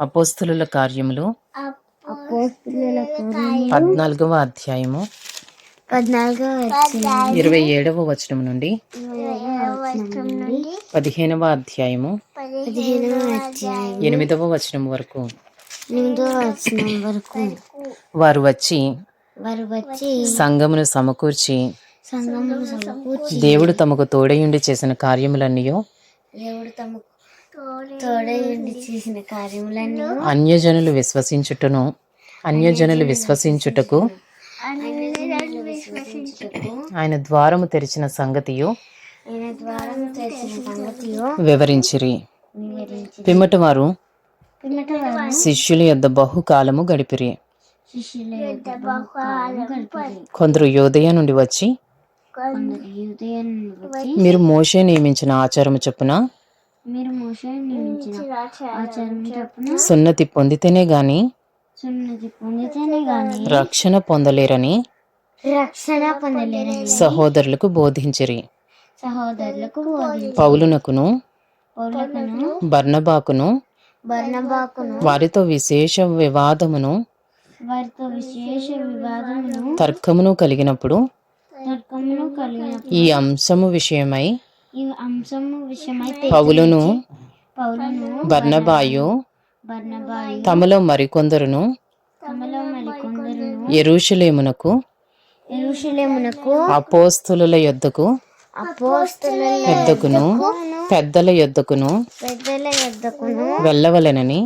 అపోస్తుల కార్యములు. పద్నాలుగవ అధ్యాయము. ఇరవై ఏడవ వచనం నుండి పదిహేనవ అధ్యాయము. ఎనిమిదవ వచనం వరకు. వరకు. వారు వచ్చి వారు వచ్చి సంఘమును సమకూర్చి సంఘమును సమకూర్చి దేవుడు తమకు తోడయుండి చేసిన కార్యములన్నీ దేవుడు తమకు చేసిన అన్యజనులు విశ్వసించుటను. అన్యజనులు విశ్వసించుటకు. ఆయన ద్వారము తెరిచిన సంగతియు వివరించిరి. వివరించి పిమ్మట వారు శిష్యుల యొద్ద బహుకాలము గడిపిరి. కొందరు యోదయ నుండి వచ్చి మీరు మోషే నియమించిన ఆచారము చొప్పున మీరు మోసం సున్నతి పొందితేనే గాని సున్నతి పొందితేనే గాని రక్షణ పొందలేరని రక్షణ పొందలేరని సహోదరులకు బోధించిరి. సహోదరులకు బోధించి పౌలునకును బర్నబాకును వారితో విశేష వివాదమును వారితో విశేష వివాదమును తర్కమును కలిగినప్పుడు తర్కమును కలిగిన ఈ అంశము విషయమై ఈ అంశము విషయమై పౌలును బర్నబాయు బర్నబాయి తమలో మరికొందరును ఎరుషలేమునకు అపోస్తుల యొద్దకు యొద్దకును పెద్దల యొద్దకును వెళ్ళవలెనని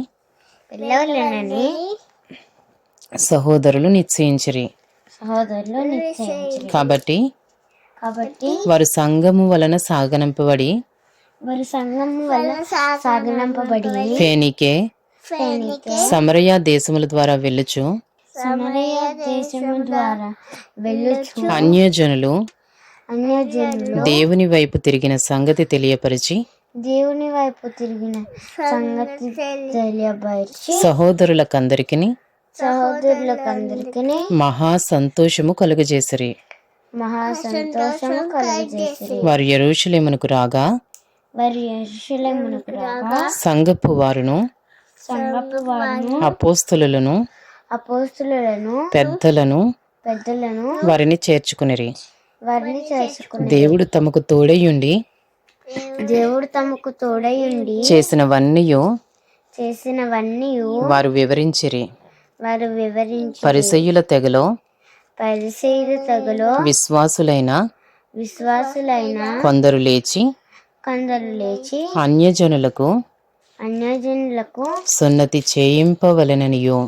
సహోదరులు నిశ్చయించారు. కాబట్టి కాబట్టి వారు సంఘము వలన సాగనంపబడి వారి సంఘం వల్ల సాగనంపబడి ఫేనికే సమరయ దేశముల ద్వారా వెళ్ళుచు సమరయ దేశము ద్వారా వెళ్ళుచు అన్యజనులు అన్యజనులు దేవుని వైపు తిరిగిన సంగతి తెలియపరిచి దేవుని వైపు తిరిగిన సంగతి తెలియబరిచి సహోదరులకందరికి సహోదరులకు అందరికీ మహా సంతోషము కలుగజేసిరి. మహా సంతోషము కలుగజేసిరి. వారు ఎరుషలేమునకు రాగా వారి యెరూషలేమునకు రాగా సంగపు వారును సంగపు వారిని అపోస్తులను అపోస్తులను పెద్దలను పెద్దలను వారిని చేర్చుకునిరి. వారిని చేసుకుని దేవుడు తమకు తోడయుండి దేవుడు తమకు తోడై ఉండి చేసినవన్నీ చేసినవన్నీ వారు వివరించిరి. వారు వివరించి పరిసయ్యుల తెగలో పరిశీలు తగులో విశ్వాసులైన విశ్వాసులైన కొందరు లేచి కొందరు లేచి అన్యజనులకు అన్యజనులకు సున్నతి చేయింపవలెననియు.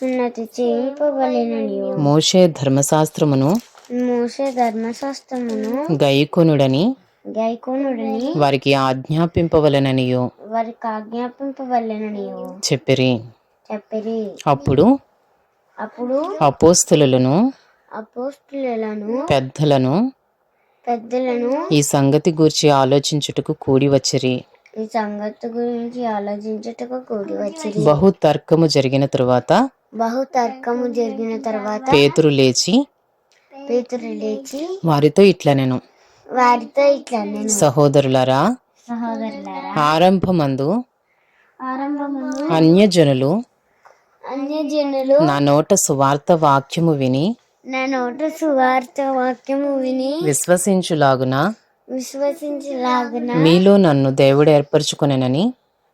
సున్నతి చేయింపవలెనని మోషే ధర్మశాస్త్రమును మోసే ధర్మశాస్త్రమును గైకొనుడని గైకోనుడని వారికి ఆజ్ఞాపింపవలెననియు. వారికి ఆజ్ఞాపింపవలెనని చెప్పిరి. చెప్పిరి. అప్పుడు అపోస్తులను అపోస్తులను పెద్దలను పెద్దలను ఈ సంగతి గూర్చి ఆలోచించుటకు కూడి వచ్చిరి. ఈ సంగతి గురించి ఆలోచించుటకు కూడి వచ్చింది బహు తర్కము జరిగిన తరువాత బహు తర్కము జరిగిన తర్వాత పేతురు లేచి పేతురు లేచి వారితో ఇట్లా నేను వారితో ఇట్లా నేను సహోదరులారా సహోదరులారా ఆరంభమందు ఆరంభమును అన్యజనులు అన్యజనులు. నా నోట సువార్త వాక్యము విని నా నోట సువార్త వాక్యము విని విశ్వసించులాగున విశ్వసించలాగన మీలో నన్ను దేవుడు ఏర్పరచుకునేనని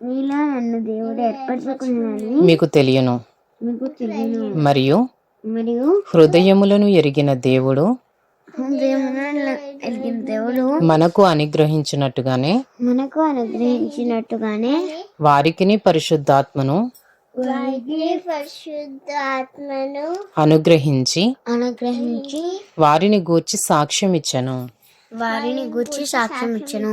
మీలో నన్ను దేవుడు ఏర్పరచుకున్నానని మీకు తెలియను. మీకు తెలియను. మరియు మరియు హృదయములను ఎరిగిన దేవుడు మనకు అనుగ్రహించినట్టుగానే మనకు అనుగ్రహించినట్టుగానే వారికిని పరిశుద్ధాత్మను పరిశుద్ధాత్మను అనుగ్రహించి అనుగ్రహించి వారిని గూర్చి సాక్ష్యం ఇచ్చాను వారిని గుర్చి సాక్ష్యం ఇచ్చను